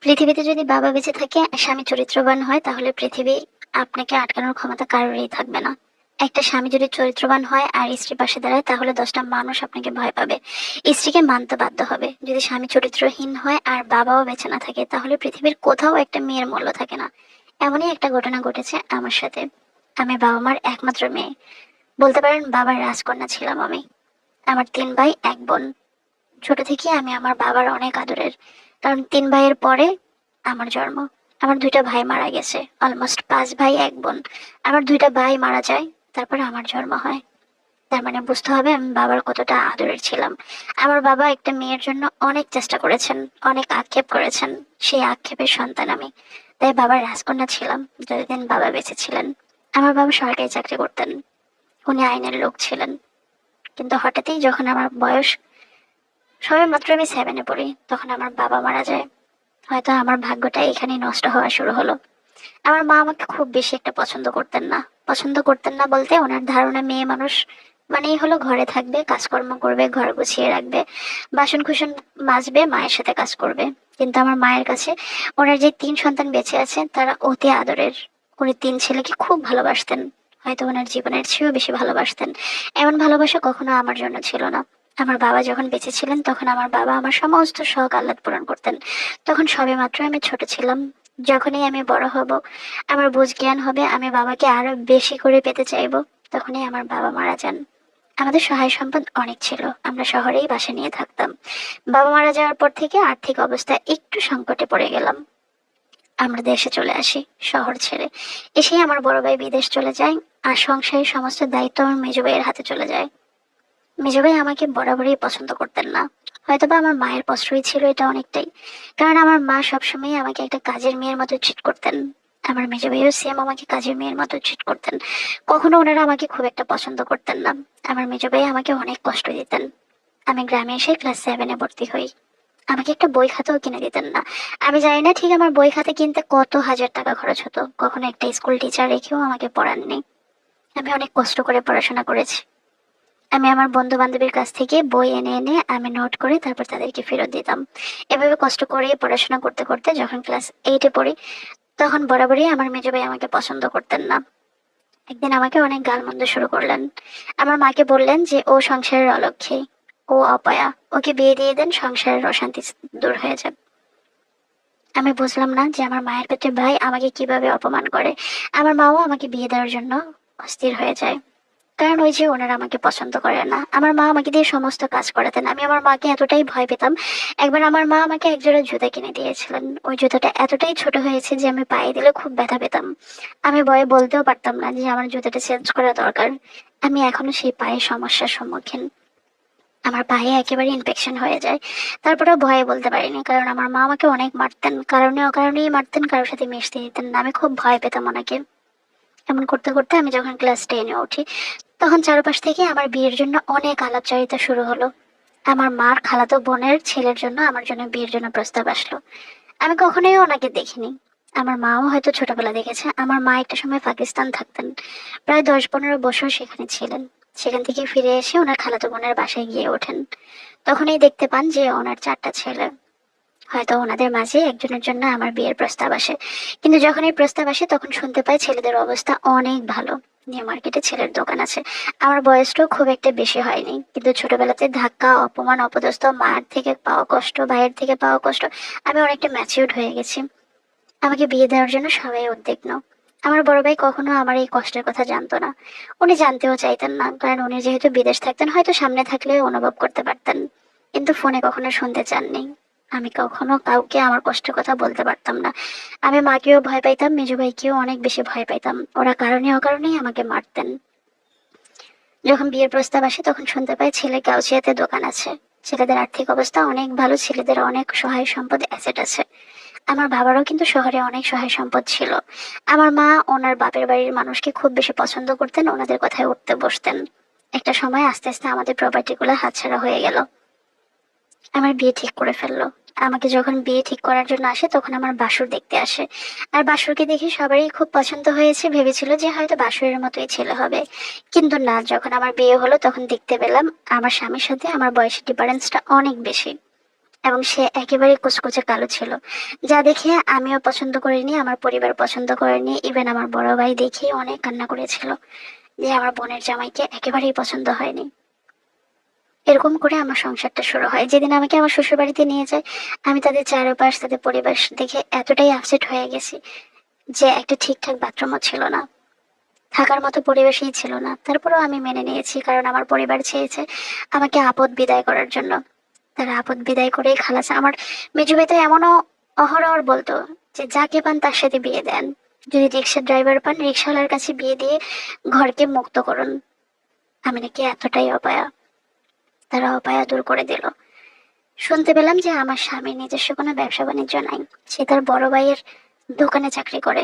পৃথিবীতে যদি বাবা বেঁচে থাকে, স্বামী চরিত্রবান হয়, তাহলে পৃথিবী আপনাকে আটকানোর ক্ষমতা কারোরই থাকবে না। একটা স্বামী যদি চরিত্রবান হয় আর স্ত্রী পাশে দাঁড়ায়, তাহলে দশটা মানুষ আপনাকে ভয় পাবে। স্ত্রীকে মানতে বাধ্য হবে। যদি স্বামী চরিত্রহীন হয় আর বাবাও বেঁচে না থাকে, তাহলে পৃথিবীর কোথাও একটা মেয়ের মূল্য থাকে না। এমনই একটা ঘটনা ঘটেছে আমার সাথে। আমি বাবা মার একমাত্র মেয়ে। বলতে পারেন, বাবার রাজকন্যা ছিলাম আমি। আমার তিন ভাই, এক বোন। ছোট থেকে আমি আমার বাবার অনেক আদরের। কারণ তিন ভাইয়ের পরে আমার জন্ম। আমার দুইটা ভাই মারা গেছে। অলমোস্ট পাঁচ ভাই, এক বোন। আমার দুইটা ভাই মারা যায়, তারপরে আমার জন্ম হয়। তার মানে বুঝতে হবে, আমি বাবার কতটা আদরের ছিলাম। আমার বাবা একটা মেয়ের জন্য অনেক চেষ্টা করেছেন, অনেক আক্ষেপ করেছেন। সেই আক্ষেপের সন্তান আমি। তাই বাবার রাজকন্যা ছিলাম, যতদিন বাবা বেঁচে ছিলেন। আমার বাবা সরকারি চাকরি করতেন। উনি আইনের লোক ছিলেন। কিন্তু হঠাৎই যখন আমার বয়স সবে মাত্র আমি সেভেনে পড়ি, তখন আমার বাবা মারা যায়। হয়তো আমার ভাগ্যটা এখানেই নষ্ট হওয়া শুরু হলো। আমার মা আমাকে খুব বেশি একটা পছন্দ করতেন না। পছন্দ করতেন না বলতে ওনার ধারণা মেয়ে মানুষ মানেই হলো ঘরে থাকবে, কাজকর্ম করবে, ঘর গুছিয়ে রাখবে বাসন কুসন মাজবে, মায়ের সাথে কাজ করবে। কিন্তু আমার মায়ের কাছে ওনার যে তিন সন্তান বেঁচে আছে, তারা অতি আদরের। উনি তিন ছেলেকে খুব ভালোবাসতেন। হয়তো ওনার জীবনের চেয়েও বেশি ভালোবাসতেন। এমন ভালোবাসা কখনো আমার জন্য ছিল না। আমার বাবা যখন বেঁচে ছিলেন, তখন আমার বাবা আমার সমস্ত শখ আহ্লাদ পূরণ করতেন। তখন সবে মাত্র আমি ছোট ছিলাম। যখনই আমি বড় হব, আমার বুঝ জ্ঞান হবে, আমি বাবাকে আরও বেশি করে পেতে চাইব, তখনই আমার বাবা মারা যান। আমাদের সহায় সম্পদ অনেক ছিল, আমরা শহরেই বাসা নিয়ে থাকতাম। বাবা মারা যাওয়ার পর থেকে আর্থিক অবস্থা একটু সংকটে পড়ে গেলাম। আমরা দেশে চলে আসি, শহর ছেড়ে। এসেই আমার বড় ভাই বিদেশ চলে যায় আর সংসারের সমস্ত দায়িত্ব আমার মেজো ভাইয়ের হাতে চলে যায়। মেজো ভাই আমাকে বরাবরই পছন্দ করতেন না। হয়তোবা আমার মায়ের কষ্টই ছিল এটা অনেকটাই। কারণ আমার মা সবসময় আমাকে একটা কাজের মেয়ের মতো ট্রিট করতেন। আমার মেজো ভাইও সেম আমাকে কাজের মেয়ের মতো ট্রিট করতেন। কখনো ওনারা আমাকে খুব একটা পছন্দ করতেন না। আমার মেজো ভাই আমাকে অনেক কষ্ট দিতেন। আমি গ্রামে এসে ক্লাস সেভেনে ভর্তি হই। আমাকে একটা বই খাতাও কিনে দিতেন না। আমি জানি না ঠিক আমার বই খাতা কিনতে কত হাজার টাকা খরচ হতো। কখনো একটা স্কুল টিচার রেখেও আমাকে পড়াননি। আমি অনেক কষ্ট করে পড়াশোনা করেছি। আমি আমার বন্ধু বান্ধবীর কাছ থেকে বই এনে এনে আমি নোট করে তারপর তাদেরকে ফেরত দিতাম। এভাবে কষ্ট করে পড়াশোনা করতে করতে যখন ক্লাস এইটে পড়ি, তখন বরাবরই আমার মেজো ভাই আমাকে পছন্দ করতেন না। একদিন আমাকে অনেক গালমন্দ শুরু করলেন। আমার মাকে বললেন যে, ও সংসারের অলক্ষী, ও অপায়া, ওকে বিয়ে দিয়ে দেন, সংসারের অশান্তি দূর হয়ে যাবে আমি বুঝলাম না যে আমার মায়ের পেটে ভাই আমাকে কীভাবে অপমান করে। আমার মাও আমাকে বিয়ে দেওয়ার জন্য অস্থির হয়ে যায়। কারণ ওই যে ওনারা আমাকে পছন্দ করে না। আমার মা আমাকে দিয়ে সমস্ত কাজ করাতেন। আমি আমার মাকে এতটাই ভয় পেতাম। একবার আমার মা আমাকে একজোড়া জুতা কিনে দিয়েছিলেন। ওই জুতাটা এতটাই ছোট হয়েছে যে আমি পায়ে দিলে খুব ব্যথা পেতাম। আমি ভয়ে বলতেও পারতাম না যে আমার জুতাটা চেঞ্জ করা দরকার। আমি এখনও সেই পায়ে সমস্যার সম্মুখীন। আমার পায়ে একেবারে ইনফেকশন হয়ে যায়। তারপরে ভয়ে বলতে পারিনি কারণ আমার মা আমাকে অনেক মারতেন। কারণে অকারণেই মারতেন, কারোর সাথে মিশতে দিতেন না। আমি খুব ভয় পেতাম ওনাকে। এমন করতে করতে আমি যখন ক্লাস টেনে উঠি তখন চারপাশ থেকে আমার বিয়ের জন্য অনেক আলাপচারিতা শুরু হলো। আমার মার খালাতো বোনের ছেলের জন্য আমার জন্য বিয়ের জন্য প্রস্তাব আসলো। আমি কখনোই ওনাকে দেখিনি। আমার মাও হয়তো ছোটবেলা দেখেছে, আমার মা একটা সময় পাকিস্তান থাকতেন। প্রায় দশ পনেরো বছর সেখানে ছিলেন। সেখান থেকে ফিরে এসে ওনার খালাতো বোনের বাসায় গিয়ে ওঠেন। তখনই দেখতে পান যে ওনার চারটা ছেলে। হয়তো ওনাদের মাঝে একজনের জন্য আমার বিয়ের প্রস্তাব আসে। কিন্তু যখন এই প্রস্তাব আসে, তখন শুনতে পাই ছেলেদের অবস্থা অনেক ভালো। নিউ মার্কেটে ছেলের দোকান আছে। আমার বয়সটাও খুব একটা বেশি হয়নি। কিন্তু ছোটবেলাতে ধাক্কা, অপমান, অপদস্থ, মার থেকে পাওয়া কষ্ট, ভাইয়ের থেকে পাওয়া কষ্ট, আমি অনেকটা ম্যাচিউর্ড হয়ে গেছি। আমাকে বিয়ে দেওয়ার জন্য সবাই উদ্বিগ্ন। আমার বড় ভাই কখনো আমার এই কষ্টের কথা জানতো না। উনি জানতেও চাইতেন না, কারণ উনি যেহেতু বিদেশ থাকতেন, হয়তো সামনে থাকলে অনুভব করতে পারতেন। কিন্তু ফোনে কখনো শুনতে চাননি। আমি কখনো কাউকে আমার কষ্টের কথা বলতে পারতাম না। আমি মাকেও ভয় পাইতাম, মেজু ভাইকেও অনেক বেশি ভয় পাইতাম। ওরা কারণে অকারণেই আমাকে মারতেন। যখন বিয়ের প্রস্তাব আসে, তখন শুনতে পাই ছেলে গাউচিয়াতে দোকান আছে। ছেলেদের আর্থিক অবস্থা অনেক ভালো, ছেলেদের অনেক সহায় সম্পদ অ্যাসেট আছে। আমার বাবারও কিন্তু শহরে অনেক সহায় সম্পদ ছিল। আমার মা ওনার বাপের বাড়ির মানুষকে খুব বেশি পছন্দ করতেন, ওনাদের কথায় উঠতে বসতেন। একটা সময় আস্তে আস্তে আমাদের প্রপার্টিগুলো হাতছাড়া হয়ে গেল। আমার বিয়ে ঠিক করে ফেলল। আমাকে যখন বিয়ে ঠিক করার জন্য আসে, তখন আমার বাসুর দেখতে আসে। আর বাসুরকে দেখে সবারই খুব পছন্দ হয়েছে, ভেবেছিল যে হয়তো বাসুরের মতোই ছেলে হবে। কিন্তু না, যখন আমার বিয়ে হলো, তখন দেখতে পেলাম আমার স্বামীর সাথে আমার বয়সের ডিফারেন্সটা অনেক বেশি। এবং সে একেবারে কুচকুচে কালো ছিল। যা দেখে আমিও পছন্দ করিনি, আমার পরিবার পছন্দ করেনি। ইভেন আমার বড় ভাই দেখে অনেক কান্না করেছিল যে আমার বোনের জামাইকে একেবারেই পছন্দ হয়নি। এরকম করে আমার সংসারটা শুরু হয়। যেদিন আমাকে আমার শ্বশুর বাড়িতে নিয়ে যায়, আমি তাদের চারপাশ, তাদের পরিবার দেখে এতটাই আপসেট হয়ে গেছি যে একটা ঠিকঠাক বাথরুমও ছিল না। থাকার মতো পরিবেশই ছিল না। তারপরেও আমি মেনে নিয়েছি, কারণ আমার পরিবার চেয়েছে আমাকে আপদ বিদায় করার জন্য। তারা আপদ বিদায় করেই খালাস। আমার মেজুবে তো এমনও অহরহর বলতো যে যাকে পান তার সাথে বিয়ে দেন। যদি রিক্সার ড্রাইভার পান, রিক্সাওয়ালার কাছে বিয়ে দিয়ে ঘরকে মুক্ত করুন। আমি নাকি এতটাই অপায়া। তারা অপায়া দূর করে দিল। শুনতে পেলাম যে আমার স্বামীর নিজস্ব কোনো ব্যবসা বাণিজ্য নাই। সে তার বড় ভাইয়ের দোকানে চাকরি করে।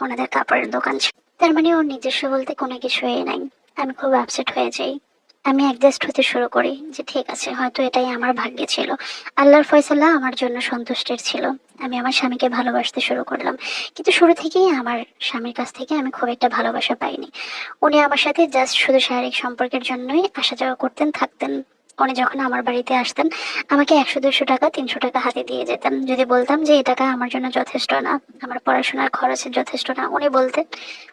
ওনাদের কাপড়ের দোকান তার মানে ওর নিজস্ব বলতে কোনো কিছুই নাই। আমি খুব আপসেট হয়ে যাই। আমি অ্যাডজাস্ট হতে শুরু করি যে ঠিক আছে, হয়তো এটাই আমার ভাগ্যে ছিল। আল্লাহর ফয়সাল্লাহ আমার জন্য সন্তুষ্টের ছিল। আমি আমার স্বামীকে ভালোবাসতে শুরু করলাম। কিন্তু শুরু থেকেই আমার স্বামীর কাছ থেকে আমি খুব একটা ভালোবাসা পাইনি। উনি আমার সাথে জাস্ট শুধু শারীরিক সম্পর্কের জন্যই আসা যাওয়া করতেন, থাকতেন উনি যখন আমার বাড়িতে আসতেন, আমাকে একশো দুশো টাকা, তিনশো টাকা হাতে দিয়ে যেতেন। যদি বলতাম যে, এই টাকা আমার জন্য যথেষ্ট না, আমার পড়াশোনার খরচের যথেষ্ট না, উনি বলতেন,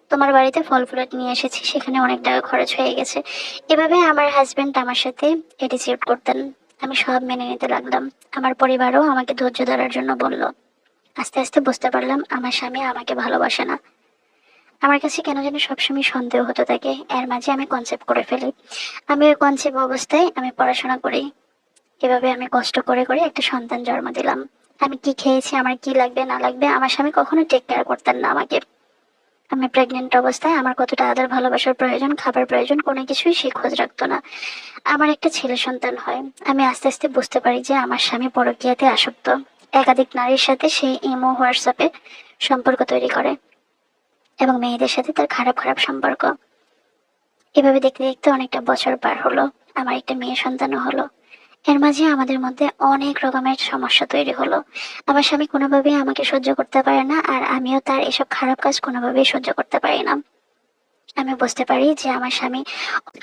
তোমার বাড়িতে ফল, ফুল নিয়ে এসেছি, সেখানে অনেক টাকা খরচ হয়ে গেছে। এভাবে আমার হাজবেন্ড আমার সাথে অ্যাটিচিউড করতেন। আমি সব মেনে নিতে লাগলাম। আমার পরিবারও আমাকে ধৈর্য ধরার জন্য বলল, আস্তে আস্তে বুঝতে পারলাম, আমার স্বামী আমাকে ভালোবাসে না। আমার কাছে কেন যেন সবসময় সন্দেহ হতে থাকে। এর মাঝে আমি কনসেপ্ট করে ফেলি। আমি ওই কনসেপ্ট অবস্থায় আমি পড়াশোনা করি। এভাবে আমি কষ্ট করে করে একটা সন্তান জন্ম দিলাম। আমি কি খেয়েছি, আমার কি লাগবে, না লাগবে, আমার স্বামী কখনো টেক কেয়ার করতেন না আমাকে। আমি প্রেগনেন্ট অবস্থায় আমার কতটা আদার ভালোবাসার প্রয়োজন, খাবার প্রয়োজন, কোনো কিছুই সে খোঁজ রাখতো না। আমার একটা ছেলে সন্তান হয়। আমি আস্তে আস্তে বুঝতে পারি যে আমার স্বামী পরকীয়াতে আসক্ত। একাধিক নারীর সাথে সে ইমো হোয়াটসঅ্যাপে সম্পর্ক তৈরি করে। এবং মেয়েদের সাথে তার খারাপ খারাপ সম্পর্ক। এভাবে দেখতে দেখতে অনেকটা বছর পার হলো। আমার একটা মেয়ে সন্তানও হলো। এর মাঝে আমাদের মধ্যে অনেক রকমের সমস্যা তৈরি হলো। আমার স্বামী কোনোভাবেই আমাকে সহ্য করতে পারে না আর আমিও তার এসব খারাপ কাজ কোনোভাবেই সহ্য করতে পারি না। আমি বুঝতে পারি যে আমার স্বামী,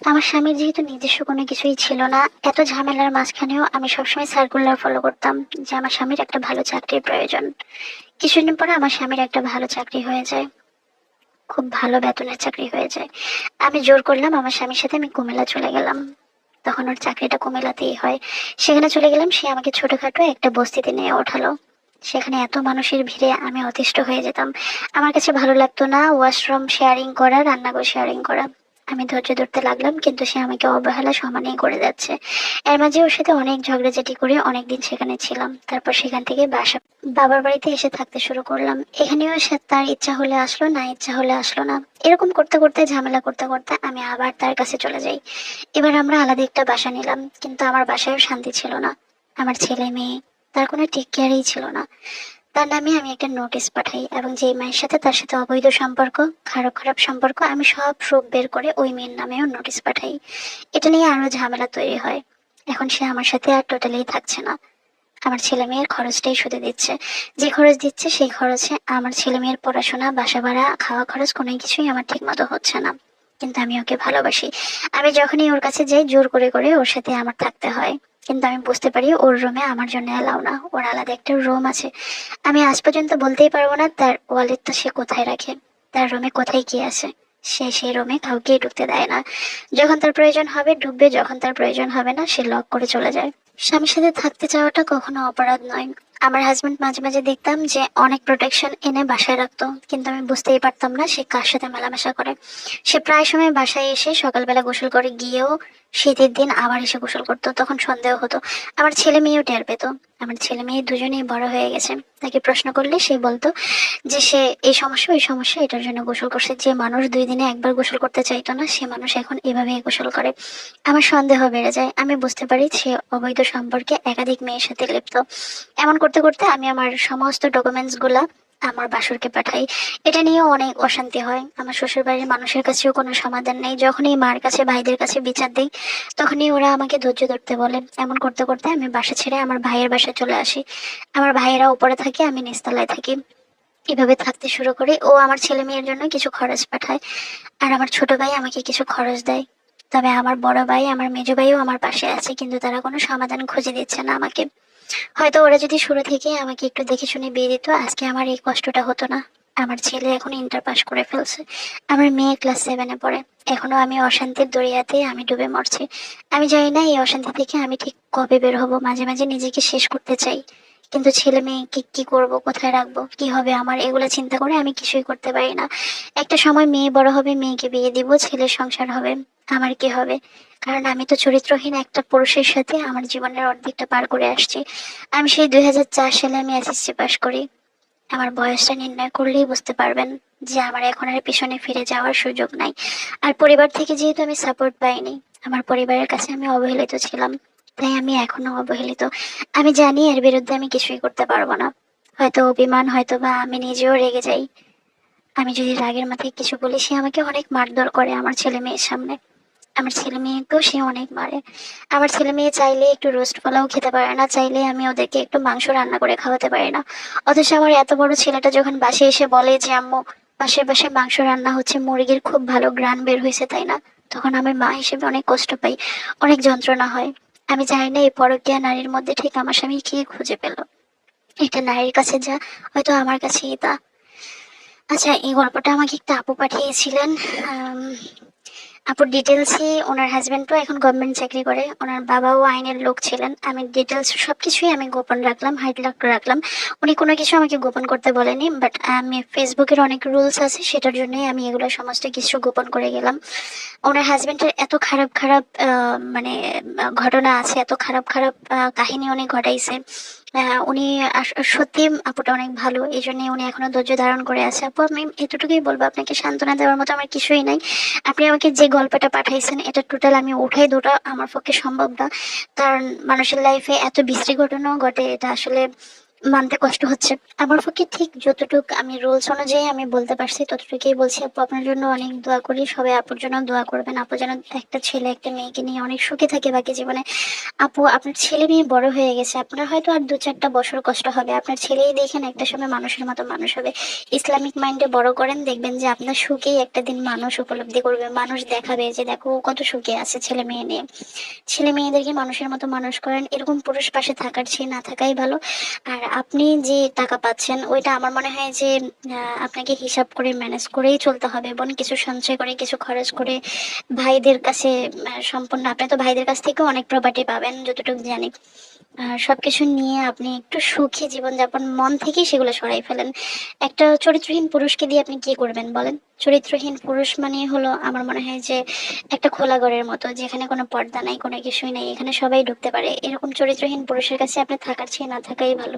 আমার স্বামীর যেহেতু নিজস্ব কোনো কিছুই ছিল না, এত ঝামেলার মাঝখানেও আমি সবসময় সার্কুলার ফলো করতাম যে আমার স্বামীর একটা ভালো চাকরির প্রয়োজন। কিছুদিন পরে আমার স্বামীর একটা ভালো চাকরি হয়ে যায়। খুব ভালো বেতনের চাকরি হয়ে যায়। আমি জোর করলাম, আমার স্বামীর সাথে আমি কুমিল্লা চলে গেলাম। তখন ওর চাকরিটা কুমিল্লাতেই হয়। সেখানে চলে গেলাম, সে আমাকে ছোটখাটো একটা বস্তিতে নিয়ে ওঠালো। সেখানে এত মানুষের ভিড়ে আমি অতিষ্ঠ হয়ে যেতাম। আমার কাছে ভালো লাগতো না ওয়াশরুম শেয়ারিং করা, রান্নাঘর শেয়ারিং করা। আমি ধৈর্য ধরতে লাগলাম, কিন্তু সে আমাকে অবহেলা সমানেই করে যাচ্ছে। এর মাঝে ওর সাথে অনেক ঝগড়াঝাটি করে অনেকদিন সেখানে ছিলাম। তারপর সেখান থেকে বাসা বাবার বাড়িতে এসে থাকতে শুরু করলাম। এখানেও সে তার ইচ্ছা হলে আসলো, না ইচ্ছা হলে আসলো না। এরকম করতে করতে, ঝামেলা করতে করতে আমি আবার তার কাছে চলে যাই। এবার আমরা আলাদা একটা বাসা নিলাম, কিন্তু আমার বাসায়ও শান্তি ছিল না। আমার ছেলে মেয়ে, তার কোনো টেক কেয়ারই ছিল না। তার নামে আমি একটা নোটিশ পাঠাই এবং যে মেয়ের সাথে তার সাথে অবৈধ সম্পর্ক খারাপ খারাপ সম্পর্ক, আমি সব প্রুফ বের করে ওই মেয়ের নামেও নোটিশ পাঠাই। এটা নিয়ে আরও ঝামেলা তৈরি হয়। এখন সে আমার সাথে আর টোটালি থাকছে না। আমার ছেলে মেয়ের খরচটাই শুধু দিচ্ছে। যে খরচ দিচ্ছে সেই খরচে আমার ছেলে মেয়ের পড়াশোনা, বাসা ভাড়া, খাওয়া খরচ কোনো কিছুই আমার ঠিক মতো হচ্ছে না। কিন্তু আমি ওকে ভালোবাসি। আমি যখনই ওর কাছে যাই, জোর করে করে ওর সাথে আমার থাকতে হয়। কিন্তু আমি বুঝতে পারি ওর রুমে আমার জন্য অ্যালাউ না। ওর আলাদা একটা রুম আছে। আমি আজ পর্যন্ত বলতেই পারব না তার ওয়ালেটটা সে কোথায় রাখে, তার রুমে কোথায় কি আছে। সে সেই রুমে কাউকে ঢুকতে দেয় না। যখন তার প্রয়োজন হবে, ঢুকবে। যখন তার প্রয়োজন হবে না, সে লক করে চলে যায়। স্বামীর সাথে থাকতে চাওয়াটা কখনো অপরাধ নয়। আমার হাজবেন্ড মাঝে মাঝে দেখতাম যে অনেক প্রোটেকশন এনে বাসায় রাখতো। কিন্তু আমি বুঝতেই পারতাম না সে কার সাথে মেলামেশা করে। সে প্রায় সময় বাসায় এসে সকালবেলা গোসল করে গিয়েও শীতের দিন আবার এসে গোসল করতো, তখন সন্দেহ হতো, আমার ছেলে মেয়েও টের পেত। আমার ছেলে মেয়ে দুজনেই বড় হয়ে গেছে। তাকে প্রশ্ন করলে সে বলতো যে, সে এই সমস্যা, ওই সমস্যা, এটার জন্য গোসল করছে। যে মানুষ দুই দিনে একবার গোসল করতে চাইতো না, সে মানুষ এখন এভাবেই গোসল করে। আমার সন্দেহ বেড়ে যায়। আমি বুঝতে পারি সে অবৈধ সম্পর্কে একাধিক মেয়ের সাথে লিপ্ত। এমন করতে করতে আমি আমার সমস্ত ডকুমেন্টসগুলা আমার বাসুরকে পাঠাই। এটা নিয়ে অনেক অশান্তি হয়। আমার শ্বশুর বাড়ির মানুষের কাছেও কোনো সমাধান নেই। যখনই মার কাছে, ভাইদের কাছে বিচার দিই, তখনই ওরা আমাকে ধৈর্য ধরতে বলে। এমন করতে করতে আমি বাসা ছেড়ে আমার ভাইয়ের বাসায় চলে আসি। আমার ভাইয়েরা উপরে থাকে, আমি নিচতলায় থাকি। এভাবে থাকতে শুরু করি। ও আমার ছেলে মেয়ের জন্য কিছু খরচ পাঠায়। আর আমার ছোট ভাই আমাকে কিছু খরচ দেয়। তবে আমার বড় ভাই, আমার মেজো ভাইও আমার পাশে আছে, কিন্তু তারা কোনো সমাধান খুঁজে দিচ্ছে না আমাকে। হয়তো ওরা যদি শুরু থেকে আমাকে একটু দেখে শুনে বিয়ে দিত, আজকে আমার এই কষ্টটা হতো না। আমার ছেলে এখন ইন্টার পাস করে ফেলছে। আমার মেয়ে ক্লাস সেভেনে পড়ে। এখনও আমি অশান্তির দরিয়াতে আমি ডুবে মরছি। আমি জানি না এই অশান্তি থেকে আমি ঠিক কবে বের হব। মাঝে মাঝে নিজেকে শেষ করতে চাই। কিন্তু ছেলে মেয়েকে কি করব, কোথায় রাখব, কি হবে আমার, এগুলো চিন্তা করে আমি কিছুই করতে পারি না। একটা সময় মেয়ে বড় হবে, মেয়েকে বিয়ে দিব, ছেলের সংসার হবে। আমার কি হবে? কারণ আমি তো চরিত্রহীন একটা পুরুষের সাথে আমার জীবনের অর্ধেকটা পার করে আসছি। আমি সেই দুই হাজার চার সালে আমি এসএসসি পাস করি। আমার বয়সটা নির্ণয় করলেই বুঝতে পারবেন যে আমার এখন আর পিছনে ফিরে যাওয়ার সুযোগ নাই। আর পরিবার থেকে যেহেতু আমি সাপোর্ট পাইনি, আমার পরিবারের কাছে আমি অবহেলিত ছিলাম, তাই আমি এখনও অবহেলিত। আমি জানি এর বিরুদ্ধে আমি কিছুই করতে পারব না। হয়তো অভিমান হয়তো বা আমি নিজেও রেগে যাই। আমি যদি রাগের মাথায় কিছু বলি, সে আমাকে অনেক মারধর করে আমার ছেলে মেয়ের সামনে। আমার ছেলে মেয়েকেও সে অনেক মারে। আমার ছেলে মেয়ে চাইলে একটু রোস্ট পোলাও খেতে পারে না, চাইলে আমি ওদেরকে একটু মাংস রান্না করে খাওয়াতে পারি না। অথচ আমার এত বড় ছেলেটা যখন বাসে এসে বলে যে, আম্মু পাশে পাশে মাংস রান্না হচ্ছে, মুরগির খুব ভালো গ্রান বের হয়েছে, তাই না? তখন আমি মা হিসেবে অনেক কষ্ট পাই, অনেক যন্ত্রণা হয়। আমি জানি না এই পরকীয়া নারীর মধ্যে ঠিক আমার স্বামী কি খুঁজে পেল। এটা নারীর কাছে যা, হয়তো আমার কাছেই তা। আচ্ছা এই গল্পটা আমাকে একটা আপু পাঠিয়েছিলেন আপুর ডিটেলসই ওনার হাজব্যান্ডও এখন গভর্নমেন্ট চাকরি করে। ওনার বাবাও আইনের লোক ছিলেন। আমি ডিটেলস সবকিছুই আমি গোপন রাখলাম হাইড লক রাখলাম। উনি কোনো কিছু আমাকে গোপন করতে বলেনি বাট আমি ফেসবুকের অনেক রুলস আছে, সেটার জন্যই আমি এগুলো সমস্ত কিছু গোপন করে গেলাম। ওনার হাজব্যান্ডের এত খারাপ খারাপ মানে ঘটনা আছে, এত খারাপ খারাপ কাহিনী উনি ঘটাইছে। উনি আস- সত্যি আপুটা অনেক ভালো। এই জন্য উনি এখনও ধৈর্য ধারণ করে আছে। আপু, আমি এতটুকুই বলব, আপনাকে সান্ত্বনা দেওয়ার মতো আমার কিছুই নাই। আপনি আমাকে যে গল্পটা পাঠাইছেন, এটা টোটাল আমি উঠাই দুটো, আমার পক্ষে সম্ভব না। কারণ মানুষের লাইফে এত বিশ্রী ঘটনাও ঘটে, এটা আসলে মানতে কষ্ট হচ্ছে। আমার পক্ষে ঠিক যতটুক আমি রুলস অনুযায়ী আমি বলতে পারছি, ততটুকুই বলছি। আপু, আপনার জন্য অনেক দোয়া করি। সবাই আপুর জন্য দোয়া করবেন। আপু যেন একটা ছেলে, একটা মেয়েকে নিয়ে অনেক সুখে থাকে বাকি জীবনে। আপু, আপনার ছেলে মেয়ে বড় হয়ে গেছে। আপনার হয়তো আর দু চারটা বছর কষ্ট হবে। আপনার ছেলেই দেখেন একটা সময় মানুষের মতো মানুষ হবে। ইসলামিক মাইন্ডে বড় করেন, দেখবেন যে আপনার সুখেই একটা দিন মানুষ উপলব্ধি করবে। মানুষ দেখাবে যে, দেখো কত সুখে আছে ছেলে মেয়ে নিয়ে। ছেলে মেয়েদেরকে মানুষের মতো মানুষ করেন। এরকম পুরুষ পাশে থাকার চেয়ে না থাকাই ভালো। আর আপনি যে টাকা পাচ্ছেন, ওইটা আমার মনে হয় যে আপনাকে হিসাব করে ম্যানেজ করেই চলতে হবে এবং কিছু সঞ্চয় করে, কিছু খরচ করে ভাইদের কাছে সম্পূর্ণ, আপনি তো ভাইদের কাছ থেকেও অনেক প্রপার্টি পাবেন, যতটুকু জানি। সবকিছু নিয়ে আপনি একটু সুখী জীবনযাপন, মন থেকেই সেগুলো সরাই ফেলেন। একটা চরিত্রহীন পুরুষকে দিয়ে আপনি কি করবেন বলেন? চরিত্রহীন পুরুষ মানে হলো আমার মনে হয় যে একটা খোলা ঘরের মতো, যেখানে কোনো পর্দা নাই, কোনো কিছুই নাই, এখানে সবাই ঢুকতে পারে। এরকম চরিত্রহীন পুরুষের কাছে আপনি থাকার চেয়ে না থাকাই ভালো।